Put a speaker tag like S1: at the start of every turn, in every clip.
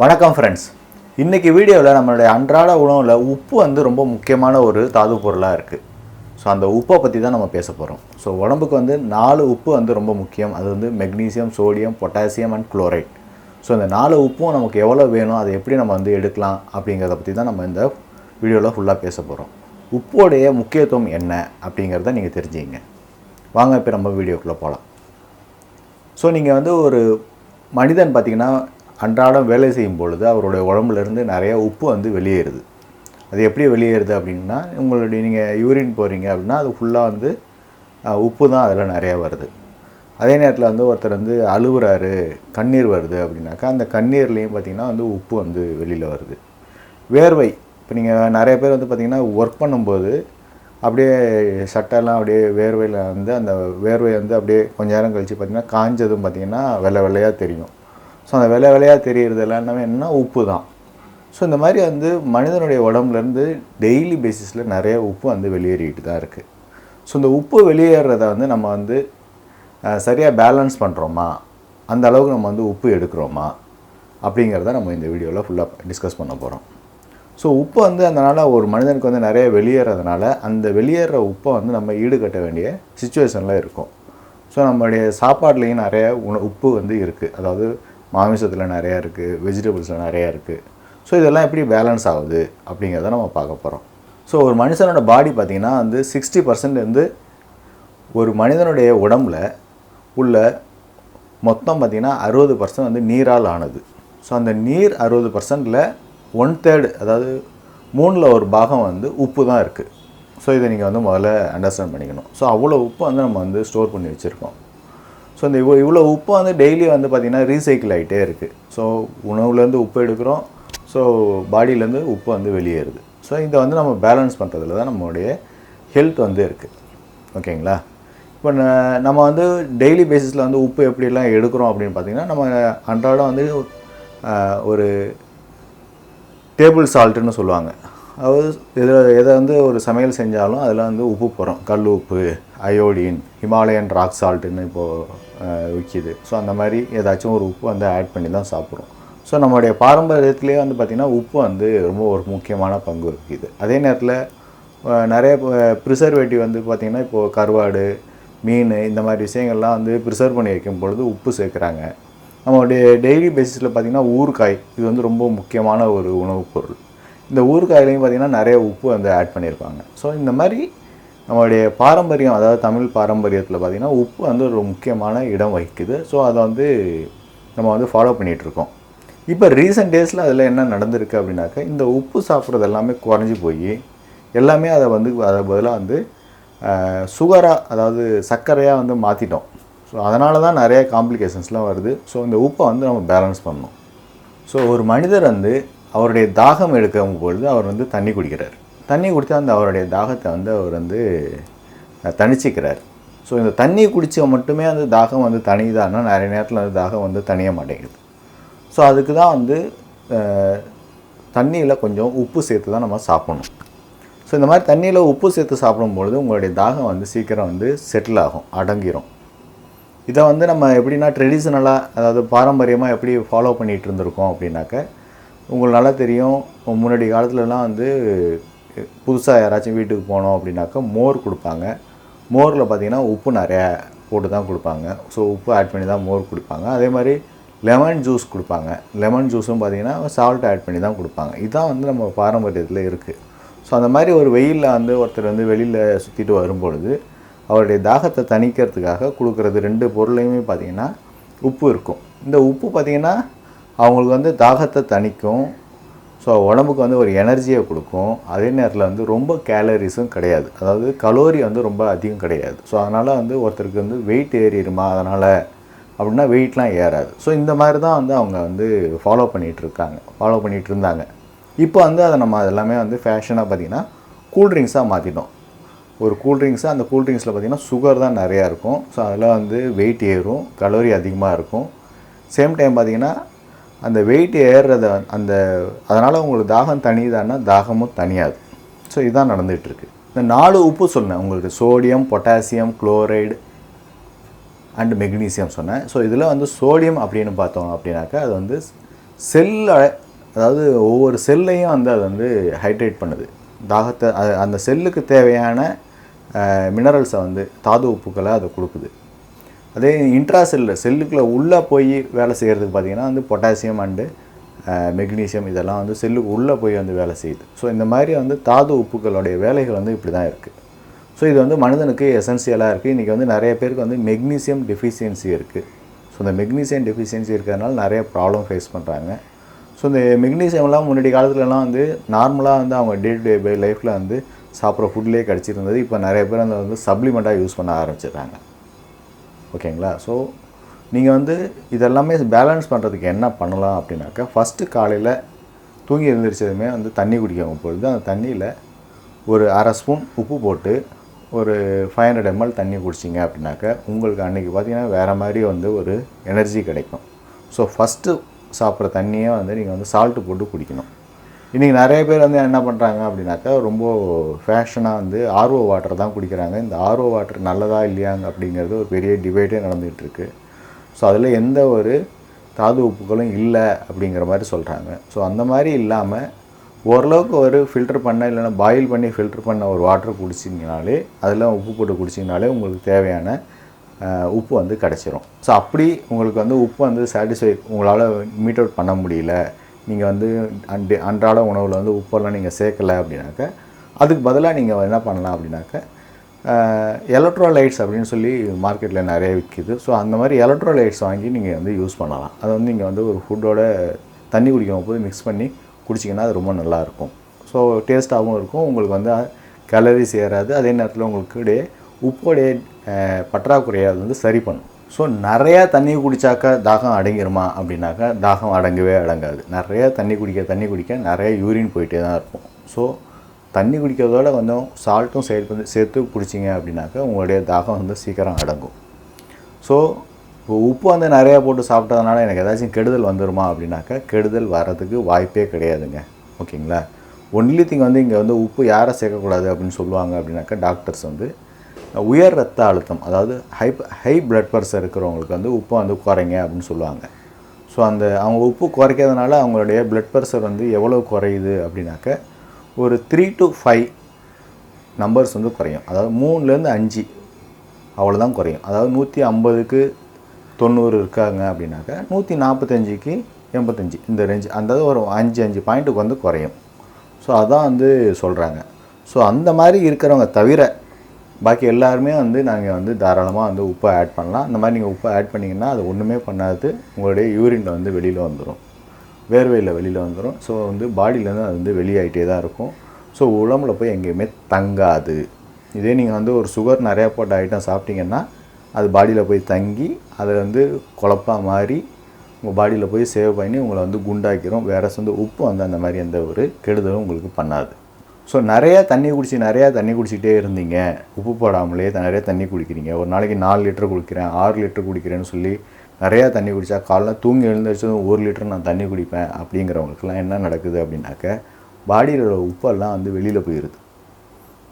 S1: வணக்கம் ஃப்ரெண்ட்ஸ் இன்றைக்கி வீடியோவில் நம்மளுடைய அன்றாட உணவில் உப்பு வந்து ரொம்ப முக்கியமான ஒரு தாது பொருளாக இருக்குது ஸோ அந்த உப்பை பற்றி தான் நம்ம பேச போகிறோம் ஸோ உடம்புக்கு வந்து நாலு உப்பு வந்து ரொம்ப முக்கியம். அது வந்து magnesium sodium potassium and chloride so இந்த நாலு உப்பும் நமக்கு எவ்வளோ வேணும் அதை எப்படி நம்ம வந்து எடுக்கலாம் அப்படிங்கிறத பற்றி தான் நம்ம இந்த வீடியோவில் ஃபுல்லாக பேச போகிறோம் உப்போடைய முக்கியத்துவம் என்ன அப்படிங்கிறத நீங்கள் தெரிஞ்சுங்க. வாங்க இப்போ நம்ம வீடியோக்குள்ளே போகலாம் ஸோ நீங்கள் வந்து ஒரு மனிதன் பார்த்திங்கன்னா அன்றாடம் வேலை செய்யும் பொழுது அவருடைய உடம்புலேருந்து நிறைய உப்பு வந்து வெளியேறுது. அது எப்படி வெளியேறுது அப்படின்னா உங்களுடைய நீங்கள் யூரின் போகிறீங்க அப்படின்னா அது ஃபுல்லாக வந்து உப்பு தான் அதில் நிறையா வருது. அதே நேரத்தில் வந்து ஒருத்தர் வந்து அழுகுறாரு கண்ணீர் வருது அப்படின்னாக்கா அந்த கண்ணீர்லேயும் பார்த்திங்கன்னா வந்து உப்பு வந்து வெளியில் வருது. வேர்வை இப்போ நீங்கள் நிறைய பேர் வந்து பார்த்திங்கன்னா ஒர்க் பண்ணும்போது அப்படியே சட்டைலாம் அப்படியே வேர்வையில் வந்து அந்த வேர்வை வந்து அப்படியே கொஞ்ச நேரம் கழித்து பார்த்திங்கன்னா காஞ்சதும் பார்த்திங்கன்னா வெள்ளை வெள்ளையாக தெரியும். ஸோ அந்த வெள்ளை வெள்ளையாக தெரியறது எல்லாமே என்ன? உப்பு தான். ஸோ இந்த மாதிரி வந்து மனிதனுடைய உடம்புலேருந்து டெய்லி பேசிஸில் நிறைய உப்பு வந்து வெளியேறிட்டு தான் இருக்குது ஸோ இந்த உப்பு வெளியேறத வந்து நம்ம வந்து சரியாக பேலன்ஸ் பண்ணுறோமா அந்த அளவுக்கு நம்ம வந்து உப்பு எடுக்கிறோமா? அப்படிங்கிறத நம்ம இந்த வீடியோவில் ஃபுல்லாக டிஸ்கஸ் பண்ண போகிறோம் ஸோ உப்பு வந்து அதனால் ஒரு மனிதனுக்கு வந்து நிறைய வெளியேறதுனால அந்த வெளியேற உப்பை வந்து நம்ம ஈடுகட்ட வேண்டிய சுச்சுவேஷனில் இருக்கும். ஸோ நம்மளுடைய சாப்பாட்லேயும் நிறைய உண உப்பு வந்து இருக்குது அதாவது மாமிசத்தில் நிறையா இருக்குது வெஜிடபிள்ஸில் நிறையா இருக்குது ஸோ இதெல்லாம் எப்படி பேலன்ஸ் ஆகுது அப்படிங்கிறத நம்ம பார்க்க போகிறோம் ஸோ ஒரு மனுஷனோட பாடி பார்த்திங்கன்னா வந்து சிக்ஸ்டி பர்சன்ட் வந்து ஒரு மனிதனுடைய உடம்புல உள்ள மொத்தம் பார்த்திங்கன்னா அறுபது பர்சன்ட் வந்து நீரால் ஆனது. ஸோ அந்த நீர் அறுபது பர்சன்டில் ஒன் தேர்டு அதாவது மூணில் ஒரு பாகம் வந்து உப்பு தான் இருக்குது ஸோ இதை நீங்கள் வந்து முதல்ல அண்டர்ஸ்டாண்ட் பண்ணிக்கணும். ஸோ அவ்வளோ உப்பு வந்து நம்ம வந்து ஸ்டோர் பண்ணி வச்சுருக்கோம். ஸோ இந்த இவ்வளோ இவ்வளோ உப்பு வந்து டெய்லி வந்து பார்த்திங்கன்னா ரீசைக்கிள் ஆகிட்டே இருக்குது ஸோ உணவுலேருந்து உப்பு எடுக்கிறோம். ஸோ பாடியிலேருந்து உப்பு வந்து வெளியேறுது. ஸோ இதை வந்து நம்ம பேலன்ஸ் பண்ணுறதுல தான் நம்மளுடைய ஹெல்த் வந்து இருக்குது ஓகேங்களா இப்போ நம்ம வந்து டெய்லி பேசிஸில் வந்து உப்பு எப்படிலாம் எடுக்கிறோம் அப்படின்னு பார்த்தீங்கன்னா நம்ம அன்றாடம் வந்து ஒரு டேபிள் சால்ட்டுன்னு சொல்லுவாங்க. அதாவது எதை எதை வந்து ஒரு சமையல் செஞ்சாலும் அதில் வந்து உப்பு போகிறோம் கல் உப்பு அயோடின் ஹிமாலயன் ராக் சால்ட்டுன்னு இப்போது விற்கிது ஸோ அந்த மாதிரி ஏதாச்சும் ஒரு உப்பு வந்து ஆட் பண்ணி தான் சாப்பிட்றோம். ஸோ நம்மளுடைய பாரம்பரியத்திலே வந்து பார்த்திங்கன்னா உப்பு வந்து ரொம்ப ஒரு முக்கியமான பங்கு இருக்குது அதே நேரத்தில் நிறைய ப்ரிசர்வேட்டிவ் வந்து பார்த்திங்கன்னா இப்போது கருவாடு மீன் இந்த மாதிரி விஷயங்கள்லாம் வந்து ப்ரிசர்வ் பண்ணி வைக்கும் பொழுது உப்பு சேர்க்குறாங்க. நம்மளுடைய டெய்லி பேசிஸில் பார்த்திங்கன்னா ஊறுகாய் இது வந்து ரொம்ப முக்கியமான ஒரு உணவுப் பொருள். இந்த ஊறுகாயிலையும் பார்த்திங்கன்னா நிறைய உப்பு வந்து ஆட் பண்ணியிருப்பாங்க. ஸோ இந்த மாதிரி நம்மளுடைய பாரம்பரியம் அதாவது தமிழ் பாரம்பரியத்தில் பார்த்திங்கன்னா உப்பு வந்து ஒரு முக்கியமான இடம் வகிக்குது. ஸோ அதை வந்து நம்ம வந்து ஃபாலோ பண்ணிகிட்ருக்கோம் இப்போ ரீசெண்ட் டேஸில் அதில் என்ன நடந்திருக்கு அப்படின்னாக்கா இந்த உப்பு சாப்பிட்றது எல்லாமே குறைஞ்சி போய் எல்லாமே அதை வந்து அதை பதிலாக வந்து சுகராக அதாவது சர்க்கரையாக வந்து மாற்றிட்டோம் ஸோ அதனால தான் நிறைய காம்ப்ளிகேஷன்ஸ்லாம் வருது. ஸோ இந்த உப்பை வந்து நம்ம பேலன்ஸ் பண்ணணும். ஸோ ஒரு மனிதர் வந்து அவருடைய தாகம் எடுக்கும் பொழுது அவர் வந்து தண்ணி குடிக்கிறார். தண்ணி குடித்தா அந்த அவருடைய தாகத்தை வந்து அவர் வந்து தணிச்சிக்கிறார். ஸோ இந்த தண்ணி குடித்தா மட்டுமே அந்த தாகம் வந்து தனியுதான்னா நிறைய நேரத்தில் அந்த தாகம் வந்து தணிய மாட்டேங்குது. ஸோ அதுக்கு தான் வந்து தண்ணியில் கொஞ்சம் உப்பு சேர்த்து தான் நம்ம சாப்பிடணும். ஸோ இந்த மாதிரி தண்ணியில் உப்பு சேர்த்து சாப்பிடும்பொழுது உங்களுடைய தாகம் வந்து சீக்கிரம் வந்து செட்டில் ஆகும் அடங்கிரும். இதை வந்து நம்ம எப்படின்னா ட்ரெடிஷ்னலாக அதாவது பாரம்பரியமாக எப்படி ஃபாலோ பண்ணிகிட்டு இருந்திருக்கோம் அப்படின்னாக்க உங்களுக்கு நல்லா தெரியும். முன்னாடி காலத்துலலாம் வந்து புதுசாக யாராச்சும் வீட்டுக்கு போனோம் அப்படின்னாக்கா மோர் கொடுப்பாங்க. மோரில் பார்த்தீங்கன்னா உப்பு நிறையா போட்டு தான் கொடுப்பாங்க. ஸோ உப்பு ஆட் பண்ணி தான் மோர் கொடுப்பாங்க. அதே மாதிரி லெமன் ஜூஸ் கொடுப்பாங்க. லெமன் ஜூஸும் பார்த்தீங்கன்னா சால்ட் ஆட் பண்ணி தான் கொடுப்பாங்க. இதுதான் வந்து நம்ம பாரம்பரியத்தில் இருக்குது ஸோ அந்த மாதிரி ஒரு வெயிலில் வந்து ஒருத்தர் வந்து வெளியில் சுற்றிட்டு வரும்பொழுது அவருடைய தாகத்தை தணிக்கிறதுக்காக கொடுக்குறது ரெண்டு பொருளையுமே பார்த்தீங்கன்னா உப்பு இருக்கும். இந்த உப்பு பார்த்தீங்கன்னா அவங்களுக்கு வந்து தாகத்தை தணிக்கும் ஸோ உடம்புக்கு வந்து ஒரு எனர்ஜியை கொடுக்கும். அதே நேரத்தில் வந்து ரொம்ப கேலரிஸும் கிடையாது. அதாவது கலோரி வந்து ரொம்ப அதிகம் கிடையாது. ஸோ அதனால் வந்து ஒருத்தருக்கு வந்து வெயிட் ஏறிடுமா? அதனால் அப்படின்னா வெயிட்லாம் ஏறாது. ஸோ இந்த மாதிரி தான் வந்து அவங்க வந்து ஃபாலோ பண்ணிகிட்ருக்காங்க ஃபாலோ பண்ணிகிட்டு இருந்தாங்க. இப்போ வந்து அதை நம்ம எல்லாமே வந்து ஃபேஷனாக பார்த்திங்கன்னா கூல்ட்ரிங்க்ஸாக மாற்றிட்டோம் ஒரு கூல்ட்ரிங்க்ஸு அந்த கூல்ட்ரிங்க்ஸில் பார்த்திங்கன்னா சுகர் தான் நிறையா இருக்கும். ஸோ அதில் வந்து வெயிட் ஏறும். கலோரி அதிகமாக இருக்கும். சேம் டைம் பார்த்திங்கன்னா அந்த வெயிட் ஏறுறத அந்த அதனால் உங்களுக்கு தாகம் தனியுதான்னா தாகமும் தனியாது. ஸோ இதுதான் நடந்துகிட்ருக்கு இந்த நாலு உப்பு சொன்னேன். உங்களுக்கு sodium potassium chloride and magnesium சொன்னேன். ஸோ இதில் வந்து சோடியம் அப்படின்னு பார்த்தோம் அப்படின்னாக்கா அது வந்து செல்லை அதாவது ஒவ்வொரு செல்லையும் வந்து அது வந்து ஹைட்ரேட் பண்ணுது. தாகத்தை அது அந்த செல்லுக்கு தேவையான மினரல்ஸை வந்து தாது உப்புக்களை அது கொடுக்குது. அதே இன்ட்ரா செல்லில் செல்லுக்குள்ளே உள்ளே போய் வேலை செய்கிறதுக்கு பார்த்தீங்கன்னா வந்து பொட்டாசியம் அண்டு மெக்னீசியம் இதெல்லாம் வந்து செல்லுக்கு உள்ளே போய் வந்து வேலை செய்யுது. ஸோ இந்த மாதிரி வந்து தாது உப்புக்களுடைய வேலைகள் வந்து இப்படி தான் இருக்குது ஸோ இது வந்து மனிதனுக்கு எசென்சியலாக இருக்குது இன்றைக்கி வந்து நிறைய பேருக்கு வந்து மெக்னீசியம் டெஃபிஷியன்சி இருக்குது ஸோ இந்த மெக்னீசியம் டெஃபிஷியன்சி இருக்கிறதுனால நிறைய ப்ராப்ளம் ஃபேஸ் பண்ணுறாங்க ஸோ இந்த மெக்னீசியம்லாம் முன்னாடி காலத்துலலாம் வந்து நார்மலாக வந்து அவங்க டே டு டே பை லைஃப்பில் வந்து சாப்பிட்ற ஃபுட்லேயே கிடச்சிருந்தது இப்போ நிறைய பேர் அந்த வந்து சப்ளிமெண்ட்டாக யூஸ் பண்ண ஆரம்பிச்சிடுறாங்க. ஓகேங்களா? ஸோ நீங்கள் வந்து இதெல்லாமே பேலன்ஸ் பண்ணுறதுக்கு என்ன பண்ணலாம் அப்படின்னாக்கா ஃபஸ்ட்டு காலையில் தூங்கி எழுந்திரிச்சதுமே வந்து தண்ணி குடிக்காமல் பொழுது அந்த தண்ணியில் ஒரு அரை ஸ்பூன் உப்பு போட்டு ஒரு ஃபைவ் ஹண்ட்ரட் எம்எல் தண்ணி குடிச்சிங்க அப்படின்னாக்கா உங்களுக்கு அன்றைக்கி பார்த்திங்கன்னா வேறு மாதிரி வந்து ஒரு எனர்ஜி கிடைக்கும். ஸோ ஃபஸ்ட்டு சாப்பிட்ற தண்ணியை வந்து நீங்கள் வந்து சால்ட்டு போட்டு குடிக்கணும். இன்றைக்கி நிறைய பேர் வந்து என்ன பண்ணுறாங்க அப்படின்னாக்கா ரொம்ப ஃபேஷனாக வந்து ஆர்ஓ வாட்டர் தான் குடிக்கிறாங்க. இந்த ஆர்ஓ வாட்டர் நல்லதா இல்லையாங்க அப்படிங்கிறது ஒரு பெரிய டிபேட்டே நடந்துகிட்ருக்கு. ஸோ அதில் எந்த ஒரு தாது உப்புகளும் இல்லை அப்படிங்கிற மாதிரி சொல்கிறாங்க ஸோ அந்த மாதிரி இல்லாமல் ஓரளவுக்கு ஒரு ஃபில்டர் பண்ண இல்லைன்னா பாயில் பண்ணி ஃபில்டர் பண்ண ஒரு வாட்டர் குடிச்சிங்கனாலே அதில் உப்பு போட்டு குடிச்சிங்கனாலே உங்களுக்கு தேவையான உப்பு வந்து கிடச்சிரும். ஸோ அப்படி உங்களுக்கு வந்து உப்பு வந்து சாட்டிஸ்ஃபை உங்களால் மீட் அவுட் பண்ண முடியல. நீங்கள் வந்து அண்டு அன்றாட உணவில் வந்து உப்பெல்லாம் நீங்கள் சேர்க்கலை அப்படின்னாக்க அதுக்கு பதிலாக நீங்கள் என்ன பண்ணலாம் அப்படின்னாக்க எலக்ட்ரோலைட்ஸ் அப்படின்னு சொல்லி மார்க்கெட்டில் நிறைய விற்கிது ஸோ அந்த மாதிரி எலக்ட்ரோலைட்ஸ் வாங்கி நீங்கள் வந்து யூஸ் பண்ணலாம். அதை வந்து நீங்கள் வந்து ஒரு ஃபுட்டோட தண்ணி குடிக்கும் போது மிக்ஸ் பண்ணி குடிச்சிங்கன்னா அது ரொம்ப நல்லாயிருக்கும் ஸோ டேஸ்ட்டாகவும் இருக்கும். உங்களுக்கு வந்து கேலரிஸ் ஏறாது. அதே நேரத்தில் உங்களுக்கு இடையே உப்போடைய பற்றாக்குறையை அது வந்து சரி பண்ணும். ஸோ நிறையா தண்ணி குடித்தாக்கா தாகம் அடங்கிருமா? அப்படின்னாக்கா தாகம் அடங்கவே அடங்காது. நிறையா தண்ணி குடிக்க தண்ணி குடிக்க நிறைய யூரின் போயிட்டே தான் இருக்கும். ஸோ தண்ணி குடிக்கிறதோட கொஞ்சம் சால்ட்டும் சேர்த்து சேர்த்து குடிச்சிங்க அப்படின்னாக்கா உங்களுடைய தாகம் வந்து சீக்கிரம் அடங்கும். ஸோ இப்போ உப்பு வந்து நிறையா போட்டு சாப்பிட்டதுனால எனக்கு ஏதாச்சும் கெடுதல் வந்துருமா அப்படின்னாக்கா கெடுதல் வர்றதுக்கு வாய்ப்பே கிடையாதுங்க. ஓகேங்களா? ஒன்லி திங் வந்து இங்கே வந்து உப்பு யாரை சேர்க்கக்கூடாது அப்படின்னு சொல்லுவாங்க அப்படின்னாக்கா டாக்டர்ஸ் வந்து உயர் ரத்த அழுத்தம் அதாவது ஹை ஹை பிளட் ப்ரெஷர் இருக்கிறவங்களுக்கு வந்து உப்பு வந்து குறைங்க அப்படின்னு சொல்லுவாங்க. ஸோ அந்த அவங்க உப்பு குறைக்கிறதுனால அவங்களுடைய பிளட் ப்ரெஷர் வந்து எவ்வளோ குறையுது அப்படின்னாக்க ஒரு த்ரீ டு ஃபைவ் நம்பர்ஸ் வந்து குறையும். அதாவது மூணுலேருந்து அஞ்சு அவ்வளோதான் குறையும். அதாவது நூற்றி ஐம்பதுக்கு தொண்ணூறு இருக்காங்க அப்படின்னாக்கா நூற்றி நாற்பத்தஞ்சிக்கு எண்பத்தஞ்சு. இந்த ரேஞ்ச் அந்த ஒரு அஞ்சு அஞ்சு பாயிண்ட்டுக்கு வந்து குறையும். ஸோ அதான் வந்து சொல்கிறாங்க ஸோ அந்த மாதிரி இருக்கிறவங்க தவிர பாக்கி எல்லாருமே வந்து நாங்கள் வந்து தாராளமாக வந்து உப்பை ஆட் பண்ணலாம். அந்த மாதிரி நீங்கள் உப்பை ஆட் பண்ணிங்கன்னா அது ஒன்றுமே பண்ணாது. உங்களுடைய யூரினில் வந்து வெளியில் வந்துடும் வேர்வையில் வெளியில் வந்துடும் ஸோ வந்து பாடியிலேருந்து அது வந்து வெளியாகிட்டே தான் இருக்கும். ஸோ உடம்புல போய் எங்கேயுமே தங்காது. இதே நீங்கள் வந்து ஒரு சுகர் நிறையா போட்ட ஐட்டம் சாப்பிட்டீங்கன்னா அது பாடியில் போய் தங்கி அதை வந்து குழப்பாக மாறி உங்கள் பாடியில் போய் சேவ் பண்ணி உங்களை வந்து குண்டாக்கிரும். வேறு வந்து உப்பு வந்து அந்த மாதிரி எந்த ஒரு கெடுதலும் உங்களுக்கு பண்ணாது. ஸோ நிறையா தண்ணி குடிச்சு நிறையா தண்ணி குடிச்சிக்கிட்டே இருந்தீங்க. உப்பு போடாமலே நிறையா நிறைய தண்ணி குடிக்கிறீங்க. ஒரு நாளைக்கு நாலு லிட்டர் குடிக்கிறேன் ஆறு லிட்டர் குடிக்கிறேன்னு சொல்லி நிறையா தண்ணி குடித்தா காலைல தூங்கி எழுந்திரிச்சதும் ஒரு லிட்டர் நான் தண்ணி குடிப்பேன் அப்படிங்கிறவங்களுக்குலாம் என்ன நடக்குது அப்படின்னாக்க பாடியில் உள்ள உப்பெல்லாம் வந்து வெளியில் போயிடுது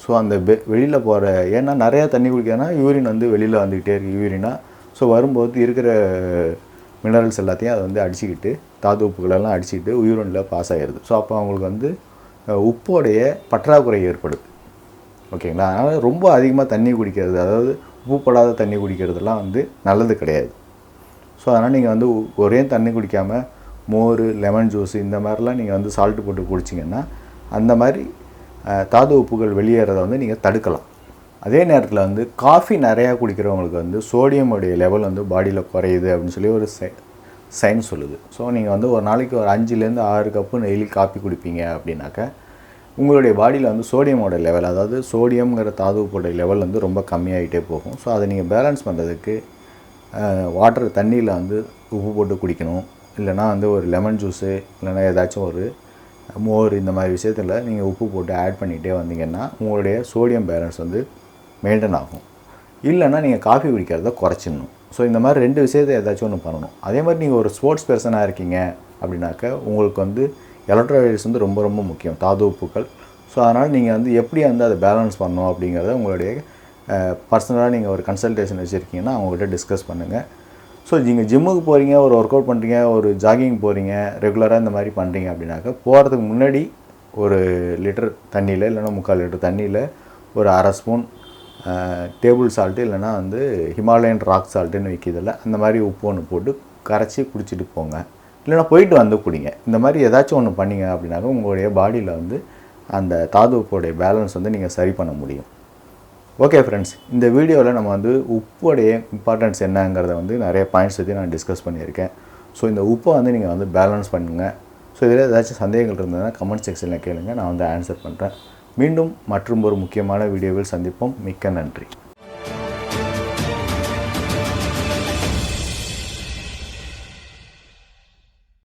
S1: ஸோ அந்த பெ வெளியில் போகிற ஏன்னா நிறையா தண்ணி குடிக்கிறதுனா யூரின் வந்து வெளியில் வந்துக்கிட்டே இருக்குது யூரினா ஸோ வரும்போது இருக்கிற மினரல்ஸ் எல்லாத்தையும் அதை வந்து அடிச்சுக்கிட்டு தாது உப்புகளெல்லாம் அடிச்சுக்கிட்டு யூரினில் பாஸ் ஆகிடுது ஸோ அப்போ அவங்களுக்கு வந்து உப்போடைய பற்றாக்குறை ஏற்படுது. ஓகேங்களா அதனால் ரொம்ப அதிகமாக தண்ணி குடிக்கிறது அதாவது உப்பு போடாத தண்ணி குடிக்கிறதுலாம் வந்து நல்லது கிடையாது. ஸோ அதனால் நீங்கள் வந்து ஒரே தண்ணி குடிக்காமல் மோர் லெமன் ஜூஸ் இந்த மாதிரிலாம் நீங்கள் வந்து சால்ட்டு போட்டு குடிச்சிங்கன்னா அந்த மாதிரி தாது உப்புகள் வெளியேறதை வந்து நீங்கள் தடுக்கலாம். அதே நேரத்தில் வந்து காஃபி நிறையா குடிக்கிறவங்களுக்கு வந்து சோடியமுடைய லெவல் வந்து பாடியில் குறையுது அப்படின்னு சொல்லி ஒரு சயின்ஸ் சொல்லுது. ஸோ நீங்கள் வந்து ஒரு நாளைக்கு ஒரு அஞ்சுலேருந்து ஆறு கப்பு டெய்லி காப்பி குடிப்பீங்க அப்படின்னாக்கா உங்களுடைய பாடியில் வந்து சோடியமோட லெவல் அதாவது சோடியம்ங்கிற தாது லெவல் வந்து ரொம்ப கம்மியாகிட்டே போகும். ஸோ அதை நீங்கள் பேலன்ஸ் பண்ணுறதுக்கு வாட்டர் தண்ணியில் வந்து உப்பு போட்டு குடிக்கணும். இல்லைனா வந்து ஒரு லெமன் ஜூஸு இல்லைனா ஏதாச்சும் ஒரு மோர் இந்த மாதிரி விஷயத்தில் நீங்கள் உப்பு போட்டு ஆட் பண்ணிகிட்டே வந்தீங்கன்னா உங்களுடைய சோடியம் பேலன்ஸ் வந்து மெயின்டைன் ஆகும். இல்லைன்னா நீங்கள் காஃபி குடிக்கிறத குறைச்சிடணும். ஸோ இந்த மாதிரி ரெண்டு விஷயத்தை ஏதாச்சும் ஒன்று பண்ணணும். அதே மாதிரி நீங்கள் ஒரு ஸ்போர்ட்ஸ் பர்சனாக இருக்கீங்க அப்படின்னாக்க உங்களுக்கு வந்து எலக்ட்ரோலைட்ஸ் வந்து ரொம்ப ரொம்ப முக்கியம். தாது உப்புக்கள். ஸோ அதனால் நீங்கள் வந்து எப்படி வந்து அதை பேலன்ஸ் பண்ணணும் அப்படிங்கிறத உங்களுடைய பர்சனலாக நீங்கள் ஒரு கன்சல்டேஷன் வச்சுருக்கீங்கன்னா அவங்ககிட்ட டிஸ்கஸ் பண்ணுங்கள் ஸோ நீங்கள் ஜிம்முக்கு போகிறீங்க ஒரு ஒர்க் அவுட் பண்ணுறீங்க ஒரு ஜாகிங் போகிறீங்க ரெகுலராக இந்த மாதிரி பண்ணுறீங்க அப்படின்னாக்க போகிறதுக்கு முன்னாடி ஒரு லிட்டர் தண்ணியில் இல்லைன்னா முக்கால் லிட்டர் தண்ணியில் ஒரு அரை ஸ்பூன் டேபிள் சால்ட்டு இல்லைன்னா வந்து ஹிமாலயன் ராக் சால்ட்டுன்னு விற்கிதில்ல அந்த மாதிரி உப்பு ஒன்று போட்டு கரைச்சி குடிச்சிட்டு போங்க. இல்லைன்னா போயிட்டு வந்து குடிங்க. இந்த மாதிரி ஏதாச்சும் ஒன்று பண்ணிங்க அப்படின்னாக்கா உங்களுடைய பாடியில் வந்து அந்த தாது உப்போடைய பேலன்ஸ் வந்து நீங்கள் சரி பண்ண முடியும். ஓகே ஃப்ரெண்ட்ஸ் இந்த வீடியோவில் நம்ம வந்து உப்புடைய இம்பார்ட்டன்ஸ் என்னங்கிறத வந்து நிறைய பாயிண்ட்ஸ் பற்றி நான் டிஸ்கஸ் பண்ணியிருக்கேன். ஸோ இந்த உப்பை வந்து நீங்கள் வந்து பேலன்ஸ் பண்ணுங்கள் ஸோ இதில் ஏதாச்சும் சந்தேகங்கள் இருந்ததுன்னா கமெண்ட் செக்ஷனில் கேளுங்கள் நான் வந்து ஆன்சர் பண்ணுறேன் மீண்டும் மற்றும் ஒரு முக்கியமான வீடியோவில் சந்திப்போம். மிக்க நன்றி.